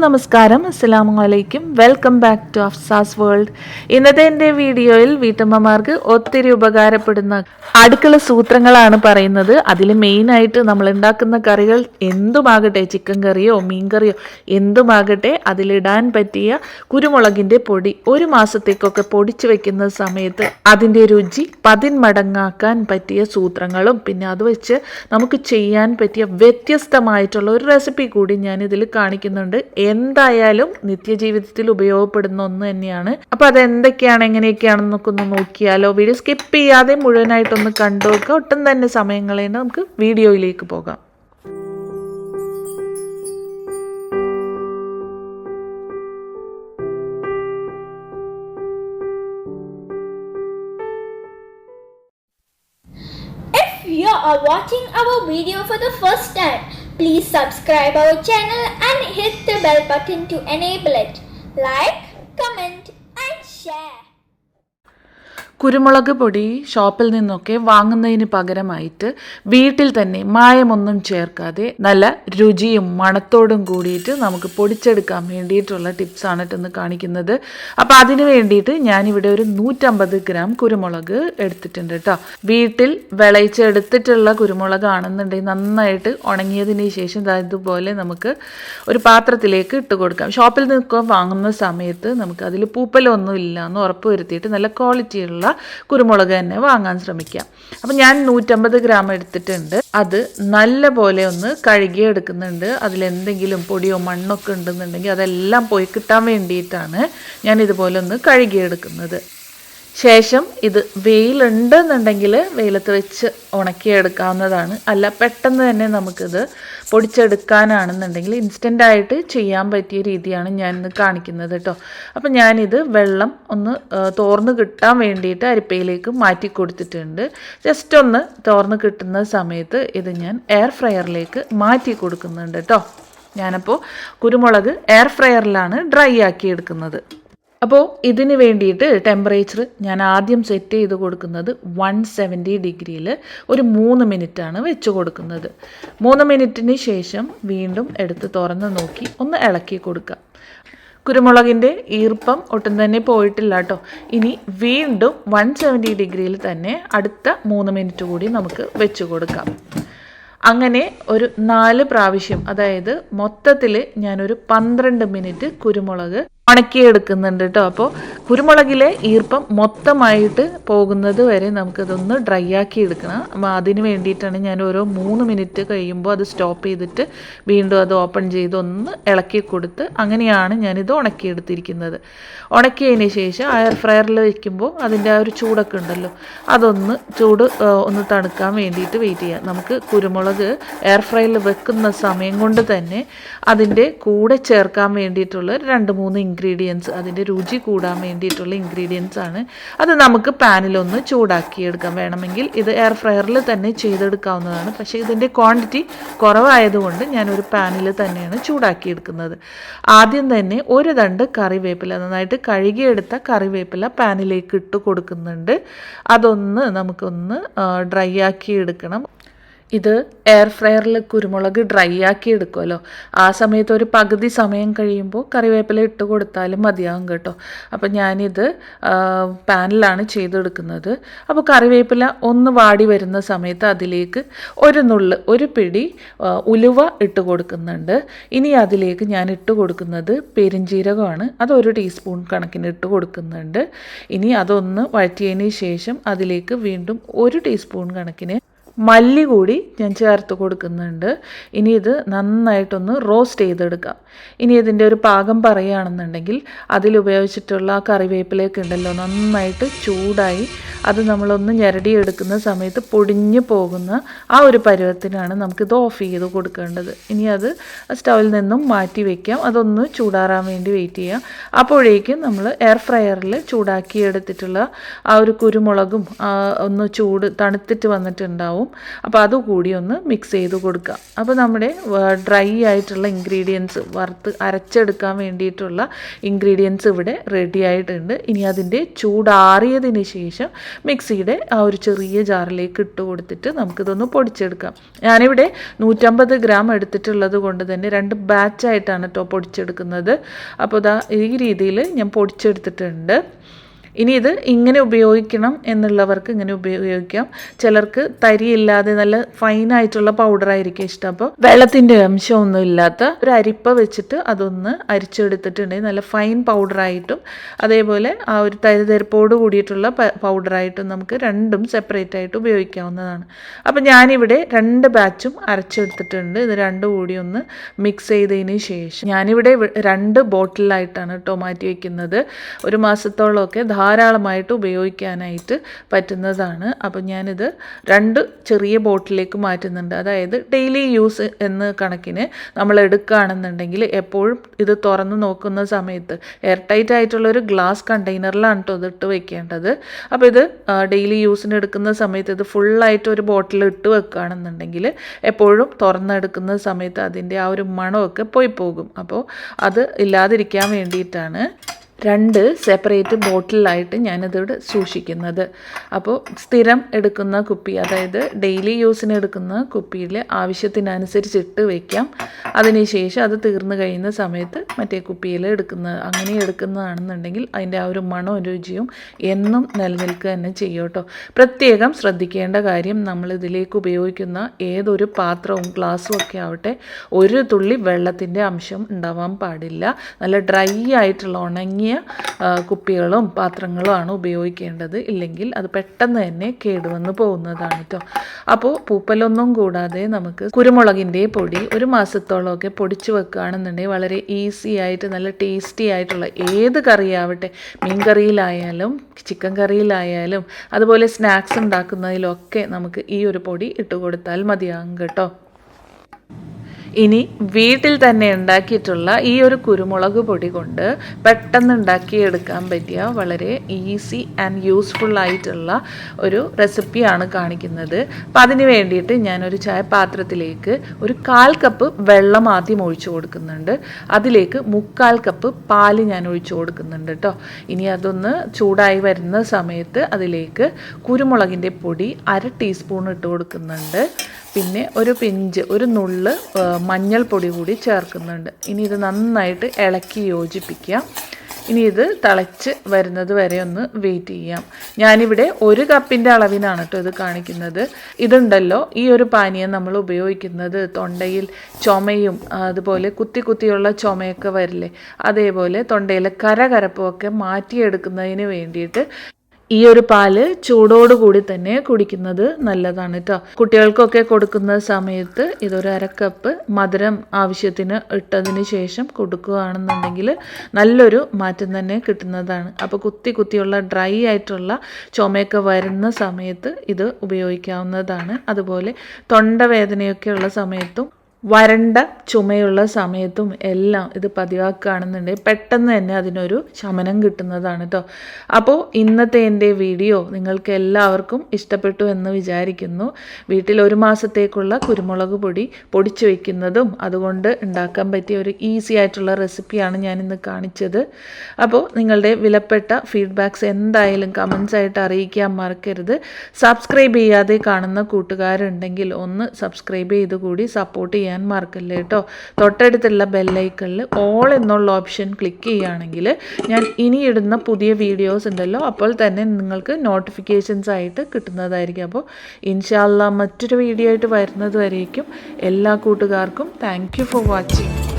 നമസ്കാരം. അസ്സലാമു അലൈക്കും. Welcome back to Afsas world. ഇന്നത്തെ എന്റെ വീഡിയോയിൽ വീട്ടമ്മമാർക്ക് ഒത്തിരി ഉപകാരപ്പെടുന്ന അടുക്കള സൂത്രങ്ങളാണ് പറയുന്നത്. അതിൽ മെയിനായിട്ട് നമ്മൾ ഉണ്ടാക്കുന്ന കറികൾ എന്തുമാകട്ടെ ചിക്കൻ കറിയോ മീൻ കറിയോ എന്തുമാകട്ടെ അതിലിടാൻ പറ്റിയ കുരുമുളകിന്റെ പൊടി ഒരു മാസത്തേക്കൊക്കെ പൊടിച്ചു വെക്കുന്ന സമയത്ത് അതിന്റെ രുചി പതിന്മടങ്ങാക്കാൻ പറ്റിയ സൂത്രങ്ങളും പിന്നെ അത് വെച്ച് നമുക്ക് ചെയ്യാൻ പറ്റിയ വ്യത്യസ്തമായിട്ടുള്ള ഒരു റെസിപ്പി കൂടി ഞാൻ കാണിക്കുന്നുണ്ട്. എന്തായാലും നിത്യജീവിതത്തിൽ ഉപയോഗപ്പെടുന്ന ഒന്ന് തന്നെയാണ്. അപ്പോൾ അത് എന്തൊക്കെയാണ് എങ്ങനെയൊക്കെയാണെന്നൊക്കെ ഒന്ന് നോക്കിയാലോ. വീഡിയോ സ്കിപ്പ് ചെയ്യാതെ മുഴുവനായിട്ടൊന്ന് കണ്ടു നോക്കുക ഒട്ടും തന്നെ സമയങ്ങളെ നമുക്ക് വീഡിയോയിലേക്ക് പോകാം. If you are watching our video for the first time, please subscribe our channel and hit the bell button to enable it. Like, comment and share. കുരുമുളക് പൊടി ഷോപ്പിൽ നിന്നൊക്കെ വാങ്ങുന്നതിന് പകരമായിട്ട് വീട്ടിൽ തന്നെ മായമൊന്നും ചേർക്കാതെ നല്ല രുചിയും മണത്തോടും കൂടിയിട്ട് നമുക്ക് പൊടിച്ചെടുക്കാൻ വേണ്ടിയിട്ടുള്ള ടിപ്സാണ് ഇന്ന് കാണിക്കുന്നത്. അപ്പോൾ അതിന് വേണ്ടിയിട്ട് ഞാനിവിടെ ഒരു നൂറ്റമ്പത് ഗ്രാം കുരുമുളക് എടുത്തിട്ടുണ്ട് കേട്ടോ വീട്ടിൽ വിളയിച്ചെടുത്തിട്ടുള്ള കുരുമുളകാണെന്നുണ്ടെങ്കിൽ നന്നായിട്ട് ഉണങ്ങിയതിന് ശേഷം ഇതുപോലെ നമുക്ക് ഒരു പാത്രത്തിലേക്ക് ഇട്ട് കൊടുക്കാം. ഷോപ്പിൽ നിന്നൊക്കെ വാങ്ങുന്ന സമയത്ത് നമുക്ക് അതിൽ പൂപ്പലൊന്നും ഇല്ല എന്ന് ഉറപ്പ് വരുത്തിയിട്ട് നല്ല ക്വാളിറ്റിയുള്ള കുരുമുളക് തന്നെ വാങ്ങാൻ ശ്രമിക്കുക അപ്പം ഞാൻ നൂറ്റമ്പത് ഗ്രാം എടുത്തിട്ടുണ്ട്. അത് നല്ല പോലെ ഒന്ന് കഴുകി എടുക്കുന്നുണ്ട്. അതിലെന്തെങ്കിലും പൊടിയോ മണ്ണൊക്കെ ഉണ്ടെന്നുണ്ടെങ്കിൽ അതെല്ലാം പോയി കിട്ടാൻ വേണ്ടിയിട്ടാണ് ഞാൻ ഇതുപോലെ ഒന്ന് കഴുകിയെടുക്കുന്നത് ശേഷം ഇത് വെയിലുണ്ടെന്നുണ്ടെങ്കിൽ വെയിലത്ത് വെച്ച് ഉണക്കിയെടുക്കാവുന്നതാണ്. അല്ല പെട്ടെന്ന് തന്നെ നമുക്കിത് പൊടിച്ചെടുക്കാനാണെന്നുണ്ടെങ്കിൽ ഇൻസ്റ്റന്റ് ആയിട്ട് ചെയ്യാൻ പറ്റിയ രീതിയാണ് ഞാൻ ഇന്ന് കാണിക്കുന്നത് കേട്ടോ അപ്പം ഞാനിത് വെള്ളം ഒന്ന് തോർന്ന് കിട്ടാൻ വേണ്ടിയിട്ട് അരിപ്പയിലേക്ക് മാറ്റി കൊടുത്തിട്ടുണ്ട്. ജസ്റ്റ് ഒന്ന് തോർന്ന് കിട്ടുന്ന സമയത്ത് ഇത് ഞാൻ എയർ ഫ്രയറിലേക്ക് മാറ്റി കൊടുക്കുന്നുണ്ട് കേട്ടോ ഞാനപ്പോൾ കുരുമുളക് എയർ ഫ്രയറിലാണ് ഡ്രൈ ആക്കി എടുക്കുന്നത്. അപ്പോൾ ഇതിന് വേണ്ടിയിട്ട് ടെമ്പറേച്ചർ ഞാൻ ആദ്യം സെറ്റ് ചെയ്ത് കൊടുക്കുന്നത് വൺ സെവന്റി ഡിഗ്രിയിൽ ഒരു മൂന്ന് മിനിറ്റാണ് വെച്ച് കൊടുക്കുന്നത്. മൂന്ന് മിനിറ്റിന് ശേഷം വീണ്ടും എടുത്ത് തുറന്ന് നോക്കി ഒന്ന് ഇളക്കി കൊടുക്കുക. കുരുമുളകിന്റെ ഈർപ്പം ഒട്ടും തന്നെ പോയിട്ടില്ല കേട്ടോ ഇനി വീണ്ടും വൺ സെവന്റി ഡിഗ്രിയിൽ തന്നെ അടുത്ത മൂന്ന് മിനിറ്റ് കൂടി നമുക്ക് വെച്ച് കൊടുക്കാം. അങ്ങനെ ഒരു നാല് പ്രാവശ്യം അതായത് മൊത്തത്തിൽ ഞാനൊരു പന്ത്രണ്ട് മിനിറ്റ് കുരുമുളക് ഉണക്കിയെടുക്കുന്നുണ്ട് കേട്ടോ അപ്പോൾ കുരുമുളകിലെ ഈർപ്പം മൊത്തമായിട്ട് പോകുന്നത് വരെ നമുക്കതൊന്ന് ഡ്രൈ ആക്കി എടുക്കണം. അതിന് വേണ്ടിയിട്ടാണ് ഞാൻ ഓരോ മൂന്ന് മിനിറ്റ് കഴിയുമ്പോൾ അത് സ്റ്റോപ്പ് ചെയ്തിട്ട് വീണ്ടും അത് ഓപ്പൺ ചെയ്ത് ഒന്ന് ഇളക്കി കൊടുത്ത് അങ്ങനെയാണ് ഞാനിത് ഉണക്കിയെടുത്തിരിക്കുന്നത്. ഉണക്കിയതിന് ശേഷം എയർ ഫ്രയറിൽ വയ്ക്കുമ്പോൾ അതിന്റെ ആ ഒരു ചൂടൊക്കെ ഉണ്ടല്ലോ അതൊന്ന് ചൂട് ഒന്ന് തണുക്കാൻ വേണ്ടിയിട്ട് വെയിറ്റ് ചെയ്യാം. നമുക്ക് കുരുമുളക് എയർ ഫ്രയറിൽ വെക്കുന്ന സമയം കൊണ്ട് തന്നെ അതിന്റെ കൂടെ ചേർക്കാൻ വേണ്ടിയിട്ടുള്ള രണ്ട് മൂന്ന് ഇൻഗ്രീഡിയൻസ് അതിന്റെ രുചി കൂടാൻ വേണ്ടിയിട്ടുള്ള ഇൻഗ്രീഡിയൻസ് ആണ്. അത് നമുക്ക് പാനിലൊന്ന് ചൂടാക്കിയെടുക്കാം. വേണമെങ്കിൽ ഇത് എയർ ഫ്രയറിൽ തന്നെ ചെയ്തെടുക്കാവുന്നതാണ്. പക്ഷേ ഇതിന്റെ ക്വാണ്ടിറ്റി കുറവായതുകൊണ്ട് ഞാനൊരു പാനിൽ തന്നെയാണ് ചൂടാക്കിയെടുക്കുന്നത്. ആദ്യം തന്നെ ഒരു തണ്ട് കറിവേപ്പില നന്നായിട്ട് കഴുകിയെടുത്ത കറിവേപ്പില പാനിലേക്ക് ഇട്ട് കൊടുക്കുന്നുണ്ട്. അതൊന്ന് നമുക്കൊന്ന് ഡ്രൈ ആക്കി എടുക്കണം ഇത് എയർ ഫ്രയറിൽ കുരുമുളക് ഡ്രൈ ആക്കി എടുക്കുമല്ലോ ആ സമയത്ത് ഒരു പകുതി സമയം കഴിയുമ്പോൾ കറിവേപ്പില ഇട്ട് കൊടുത്താലും മതിയാകും കേട്ടോ. അപ്പോൾ ഞാനിത് പാനിലാണ് ചെയ്തെടുക്കുന്നത്. അപ്പോൾ കറിവേപ്പില ഒന്ന് വാടി വരുന്ന സമയത്ത് അതിലേക്ക് ഒരു നുള്ള് ഒരു പിടി ഉലുവ ഇട്ട് കൊടുക്കുന്നുണ്ട്. ഇനി അതിലേക്ക് ഞാൻ ഇട്ട് കൊടുക്കുന്നത് പെരിഞ്ജീരകമാണ് അത് ഒരു ടീസ്പൂൺ കണക്കിന് ഇട്ട് കൊടുക്കുന്നുണ്ട്. ഇനി അതൊന്ന് വഴറ്റിയതിന് ശേഷം അതിലേക്ക് വീണ്ടും ഒരു ടീസ്പൂൺ കണക്കിന് മല്ലി കൂടി ഞാൻ ചേർത്ത് കൊടുക്കുന്നുണ്ട്. ഇനി ഇത് നന്നായിട്ടൊന്ന് റോസ്റ്റ് ചെയ്തെടുക്കാം. ഇനി ഇതിന്റെ ഒരു പാകം പറയുകയാണെന്നുണ്ടെങ്കിൽ അതിലുപയോഗിച്ചിട്ടുള്ള ആ കറിവേപ്പിലേക്ക് ഉണ്ടല്ലോ നന്നായിട്ട് ചൂടായി അത് നമ്മളൊന്ന് ഞെരടിയെടുക്കുന്ന സമയത്ത് പൊടിഞ്ഞു പോകുന്ന ആ ഒരു പരുവത്തിനാണ് നമുക്കിത് ഓഫ് ചെയ്ത് കൊടുക്കേണ്ടത്. ഇനി അത് സ്റ്റൗവിൽ നിന്നും മാറ്റി വയ്ക്കാം അതൊന്ന് ചൂടാറാൻ വേണ്ടി വെയിറ്റ് ചെയ്യാം. അപ്പോഴേക്കും നമ്മൾ എയർ ഫ്രയറിൽ ചൂടാക്കിയെടുത്തിട്ടുള്ള ആ ഒരു കുരുമുളകും ഒന്ന് ചൂട് തണുത്തിട്ട് വന്നിട്ടുണ്ടാവും. ഉണ്ടാവും. അപ്പോൾ അതുകൂടി ഒന്ന് മിക്സ് ചെയ്ത് കൊടുക്കുക. അപ്പോൾ നമ്മുടെ ഡ്രൈ ആയിട്ടുള്ള ഇൻഗ്രീഡിയൻസ് വറുത്ത് അരച്ചെടുക്കാൻ വേണ്ടിയിട്ടുള്ള ഇൻഗ്രീഡിയൻസ് ഇവിടെ റെഡി ആയിട്ടുണ്ട്. ഇനി അതിന്റെ ചൂടാറിയതിന് ശേഷം മിക്സിയുടെ ആ ഒരു ചെറിയ ജാറിലേക്ക് ഇട്ട് കൊടുത്തിട്ട് നമുക്കിതൊന്ന് പൊടിച്ചെടുക്കാം. ഞാനിവിടെ നൂറ്റമ്പത് ഗ്രാം എടുത്തിട്ടുള്ളത് കൊണ്ട് തന്നെ രണ്ട് ബാച്ചായിട്ടാണ് കേട്ടോ പൊടിച്ചെടുക്കുന്നത്. അപ്പോൾ ഇതാ ഈ രീതിയിൽ ഞാൻ പൊടിച്ചെടുത്തിട്ടുണ്ട്. ഇനി ഇത് ഇങ്ങനെ ഉപയോഗിക്കണം എന്നുള്ളവർക്ക് ഇങ്ങനെ ഉപയോഗിക്കാം. ചിലർക്ക് തരിയില്ലാതെ നല്ല ഫൈനായിട്ടുള്ള പൗഡറായിരിക്കും ഇഷ്ടം. അപ്പോൾ വെള്ളത്തിന്റെ അംശമൊന്നും ഇല്ലാത്ത ഒരു അരിപ്പ വെച്ചിട്ട് അതൊന്ന് അരിച്ചെടുത്തിട്ടുണ്ടെങ്കിൽ നല്ല ഫൈൻ പൗഡറായിട്ടും അതേപോലെ ആ ഒരു തരിതരിപ്പോട് കൂടിയിട്ടുള്ള പൗഡറായിട്ടും നമുക്ക് രണ്ടും സെപ്പറേറ്റ് ആയിട്ട് ഉപയോഗിക്കാവുന്നതാണ്. അപ്പോൾ ഞാനിവിടെ രണ്ട് ബാച്ചും അരച്ചെടുത്തിട്ടുണ്ട്. ഇത് രണ്ടും കൂടി ഒന്ന് മിക്സ് ചെയ്തതിന് ശേഷം ഞാനിവിടെ രണ്ട് ബോട്ടിലായിട്ടാണ് കേട്ടോ മാറ്റി വയ്ക്കുന്നത് ഒരു മാസത്തോളമൊക്കെ ധാരാളമായിട്ട് ഉപയോഗിക്കാനായിട്ട് പറ്റുന്നതാണ്. അപ്പോൾ ഞാനിത് രണ്ട് ചെറിയ ബോട്ടിലേക്ക് മാറ്റുന്നുണ്ട്. അതായത് ഡെയിലി യൂസ് എന്ന കണക്കിന് നമ്മൾ എടുക്കുകയാണെന്നുണ്ടെങ്കിൽ എപ്പോഴും ഇത് തുറന്ന് നോക്കുന്ന സമയത്ത് എയർ ടൈറ്റ് ആയിട്ടുള്ള ഒരു ഗ്ലാസ് കണ്ടെയ്നറിലാണ് കേട്ടോ ഇതിട്ട് വെക്കേണ്ടത്. അപ്പോൾ ഇത് ഡെയിലി യൂസിന് എടുക്കുന്ന സമയത്ത് ഇത് ഫുള്ളായിട്ട് ഒരു ബോട്ടിൽ ഇട്ട് വെക്കുകയാണെന്നുണ്ടെങ്കിൽ എപ്പോഴും തുറന്നെടുക്കുന്ന സമയത്ത് അതിന്റെ ആ ഒരു മണമൊക്കെ പോയി പോകും. അപ്പോൾ അത് ഇല്ലാതിരിക്കാൻ വേണ്ടിയിട്ടാണ്. രണ്ട് സെപ്പറേറ്റ് ബോട്ടിലായിട്ട് ഞാനിതിവിടെ സൂക്ഷിക്കുന്നത്. അപ്പോൾ സ്ഥിരം എടുക്കുന്ന കുപ്പി അതായത് ഡെയിലി യൂസിന് എടുക്കുന്ന കുപ്പിയിൽ ആവശ്യത്തിനനുസരിച്ച് ഇട്ട് വയ്ക്കാം അതിനുശേഷം അത് തീർന്നു കഴിയുന്ന സമയത്ത് മറ്റേ കുപ്പിയിൽ എടുക്കുന്ന അങ്ങനെ എടുക്കുന്നതാണെന്നുണ്ടെങ്കിൽ അതിന്റെ ആ ഒരു മണവും രുചിയും എന്നും നിലനിൽക്കുക തന്നെ ചെയ്യും പ്രത്യേകം ശ്രദ്ധിക്കേണ്ട കാര്യം നമ്മൾ ഇതിലേക്ക് ഉപയോഗിക്കുന്ന ഏതൊരു പാത്രവും ഗ്ലാസ്സും ഒക്കെ ആവട്ടെ ഒരു തുള്ളി വെള്ളത്തിന്റെ അംശം ഉണ്ടാവാൻ പാടില്ല. നല്ല ഡ്രൈ ആയിട്ടുള്ള ഉണങ്ങിയ ആ, കുപ്പികളും പാത്രങ്ങളും ആണ് ഉപയോഗിക്കേണ്ടത്. ഇല്ലെങ്കിൽ അത് പെട്ടെന്ന് തന്നെ കേടുവന്ന് പോകുന്നതാണ് കേട്ടോ അപ്പോൾ പൂപ്പലൊന്നും കൂടാതെ നമുക്ക് കുരുമുളകിന്റെ പൊടി ഒരു മാസത്തോളമൊക്കെ പൊടിച്ച് വെക്കുകയാണെന്നുണ്ടെങ്കിൽ വളരെ ഈസി ആയിട്ട് നല്ല ടേസ്റ്റി ആയിട്ടുള്ള ഏത് കറിയാവട്ടെ മീൻ കറിയിലായാലും ചിക്കൻ കറിയിലായാലും അതുപോലെ സ്നാക്സ് ഉണ്ടാക്കുന്നതിലൊക്കെ നമുക്ക് ഈ ഒരു പൊടി ഇട്ട് കൊടുത്താൽ മതിയാകും കേട്ടോ. ഇനി വീട്ടിൽ തന്നെ ഉണ്ടാക്കിയിട്ടുള്ള ഈ ഒരു കുരുമുളക് പൊടി കൊണ്ട് പെട്ടെന്ന് ഉണ്ടാക്കിയെടുക്കാൻ പറ്റിയ വളരെ ഈസി ആൻഡ് യൂസ്ഫുൾ ആയിട്ടുള്ള ഒരു റെസിപ്പിയാണ് കാണിക്കുന്നത്. അപ്പം അതിന് വേണ്ടിയിട്ട് ഞാനൊരു ചായപാത്രത്തിലേക്ക് ഒരു കാൽ കപ്പ് വെള്ളം ആദ്യം ഒഴിച്ചു കൊടുക്കുന്നുണ്ട്. അതിലേക്ക് മുക്കാൽ കപ്പ് പാൽ ഞാൻ ഒഴിച്ചു കൊടുക്കുന്നുണ്ട് കേട്ടോ. ഇനി അതൊന്ന് ചൂടായി വരുന്ന സമയത്ത് അതിലേക്ക് കുരുമുളകിന്റെ പൊടി അര ടീസ്പൂൺ ഇട്ട് കൊടുക്കുന്നുണ്ട്. പിന്നെ ഒരു പിഞ്ച് ഒരു നുള്ള് മഞ്ഞൾപ്പൊടി കൂടി ചേർക്കുന്നുണ്ട്. ഇനി ഇത് നന്നായിട്ട് ഇളക്കി യോജിപ്പിക്കാം ഇനി ഇത് തിളച്ച് വരുന്നത് വരെ ഒന്ന് വെയിറ്റ് ചെയ്യാം. ഞാനിവിടെ ഒരു കപ്പിന്റെ അളവിനാണ് കേട്ടോ ഇത് കാണിക്കുന്നത്. ഇതുണ്ടല്ലോ ഈ ഒരു പാനീയം നമ്മൾ ഉപയോഗിക്കുന്നത് തൊണ്ടയിൽ ചുമയും അതുപോലെ കുത്തി കുത്തിയുള്ള ചുമയൊക്കെ വരില്ലേ അതേപോലെ തൊണ്ടയിലെ കരകരപ്പുമൊക്കെ മാറ്റിയെടുക്കുന്നതിന് വേണ്ടിയിട്ട് ഈ ഒരു പാൽ ചൂടോടുകൂടി തന്നെ കുടിക്കുന്നത് നല്ലതാണ് കേട്ടോ കുട്ടികൾക്കൊക്കെ കൊടുക്കുന്ന സമയത്ത് ഇതൊരു അരക്കപ്പ് മധുരം ആവശ്യത്തിന് ഇട്ടതിന് ശേഷം കൊടുക്കുകയാണെന്നുണ്ടെങ്കിൽ നല്ലൊരു മാറ്റം തന്നെ കിട്ടുന്നതാണ്. അപ്പോൾ കുത്തി കുത്തിയുള്ള ഡ്രൈ ആയിട്ടുള്ള ചുമയൊക്കെ വരുന്ന സമയത്ത് ഇത് ഉപയോഗിക്കാവുന്നതാണ്. അതുപോലെ തൊണ്ടവേദനയൊക്കെ ഉള്ള സമയത്തും വരണ്ട ചുമയുള്ള സമയത്തും എല്ലാം ഇത് പതിവാക്കുകയാണെന്നുണ്ടെങ്കിൽ പെട്ടെന്ന് തന്നെ അതിനൊരു ശമനം കിട്ടുന്നതാണ് കേട്ടോ അപ്പോൾ ഇന്നത്തെ എന്റെ വീഡിയോ നിങ്ങൾക്ക് എല്ലാവർക്കും ഇഷ്ടപ്പെട്ടു എന്ന് വിചാരിക്കുന്നു. വീട്ടിൽ ഒരു മാസത്തേക്കുള്ള കുരുമുളക് പൊടി പൊടിച്ചു വയ്ക്കുന്നതും അതുകൊണ്ട് ഉണ്ടാക്കാൻ പറ്റിയ ഒരു ഈസി ആയിട്ടുള്ള റെസിപ്പിയാണ് ഞാൻ ഇന്ന് കാണിച്ചത്. അപ്പോൾ നിങ്ങളുടെ വിലപ്പെട്ട ഫീഡ്ബാക്ക്സ് എന്തായാലും കമൻസ് ആയിട്ട് അറിയിക്കാൻ മറക്കരുത്. സബ്സ്ക്രൈബ് ചെയ്യാതെ കാണുന്ന കൂട്ടുകാരുണ്ടെങ്കിൽ ഒന്ന് സബ്സ്ക്രൈബ് ചെയ്ത് കൂടി സപ്പോർട്ട് ചെയ്യാൻ മറക്കല്ലേ കേട്ടോ തൊട്ടടുത്തുള്ള ബെല്ലൈക്കണിൽ ഓൾ എന്നുള്ള ഓപ്ഷൻ ക്ലിക്ക് ചെയ്യുകയാണെങ്കിൽ ഞാൻ ഇനി ഇടുന്ന പുതിയ വീഡിയോസ് ഉണ്ടല്ലോ അപ്പോൾ തന്നെ നിങ്ങൾക്ക് നോട്ടിഫിക്കേഷൻസ് ആയിട്ട് കിട്ടുന്നതായിരിക്കും. അപ്പോൾ ഇൻഷാല്ല മറ്റൊരു വീഡിയോ ആയിട്ട് വരുന്നത് വരേക്കും. എല്ലാ കൂട്ടുകാർക്കും താങ്ക് ഫോർ വാച്ചിങ്